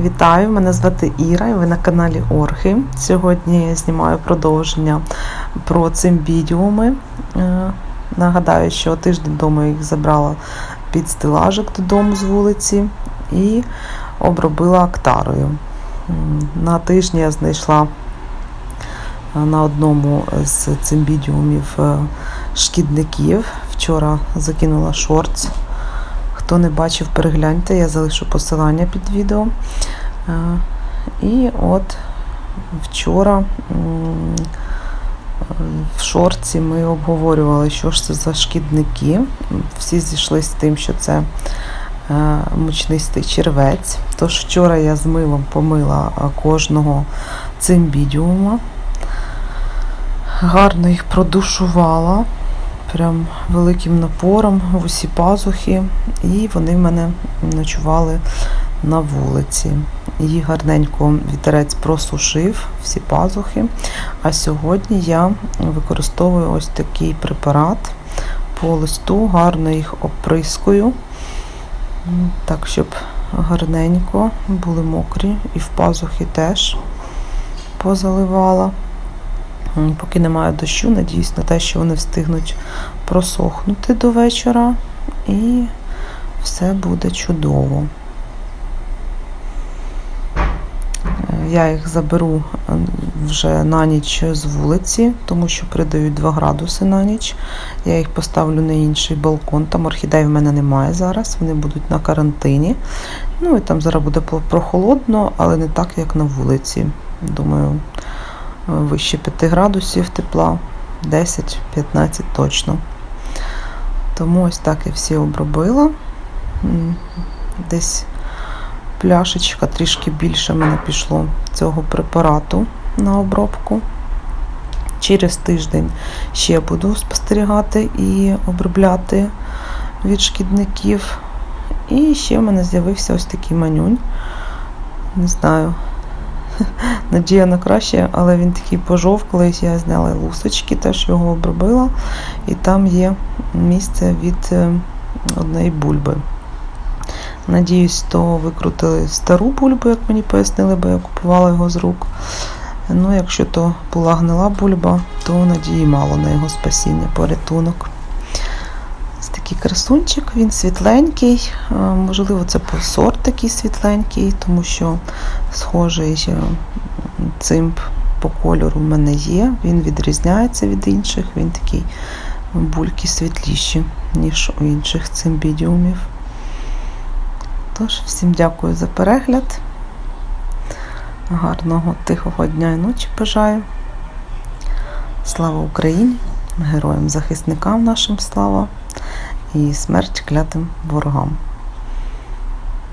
Вітаю, мене звати Іра, і ви на каналі Орхи. Сьогодні я знімаю продовження про цимбідіуми. Е, Нагадаю, що тиждень тому я їх забрала під стелажик додому з вулиці і обробила актарою. На тижні я знайшла е, на одному з цимбідіумів е, шкідників. Вчора закинула шортс. Хто не бачив, перегляньте, я залишу посилання під відео. Е, І от вчора в шорці ми обговорювали, що ж це за шкідники. Всі зійшли з тим, що це е, мучнистий червець. Тож вчора я з милом помила кожного цимбідіума, гарно їх продушувала. Прям великим напором в усі пазухи, і вони в мене ночували на вулиці. Її гарненько вітерець просушив всі пазухи. А сьогодні я використовую ось такий препарат по листу, гарно їх оприскую, так, щоб гарненько були мокрі, і в пазухи теж позаливала. Поки немає дощу, надіюсь на те, що вони встигнуть просохнути до вечора, і все буде чудово. Е, Я їх заберу е, вже на ніч з вулиці, тому що придають 2 градуси на ніч. Я їх поставлю на інший балкон. Там орхідей в мене немає зараз, вони будуть на карантині. Ну і там зараз буде прохолодно, але не так, як на вулиці. Думаю, вище 5 градусів тепла, 10-15 точно. Тому ось так я всі обробила. Десь пляшечка трішки більше мене пішло цього препарату на обробку. Через тиждень ще буду спостерігати і обробляти від шкідників. І ще в мене з'явився ось такий манюнь. Не знаю, надія на краще, але він такий пожовклий. Я зняла лусочки, теж його обробила, і там є місце від е, однієї бульби. Надіюсь, то викрутили стару бульбу, як мені пояснили, бо я купувала його з рук. Ну, якщо то була гнила бульба, то надії мало на його спасіння, порятунок. Ось такий красунчик, він світленький. Е, Можливо, це по сорт такий світленький, тому що схожий цимп по кольору в мене є. Він відрізняється від інших, він такий бульки світліші, ніж у інших цимбідіумів. Тож, всім дякую за перегляд. Гарного тихого дня і ночі бажаю. Слава Україні! Героям захисникам нашим слава і смерть клятим ворогам.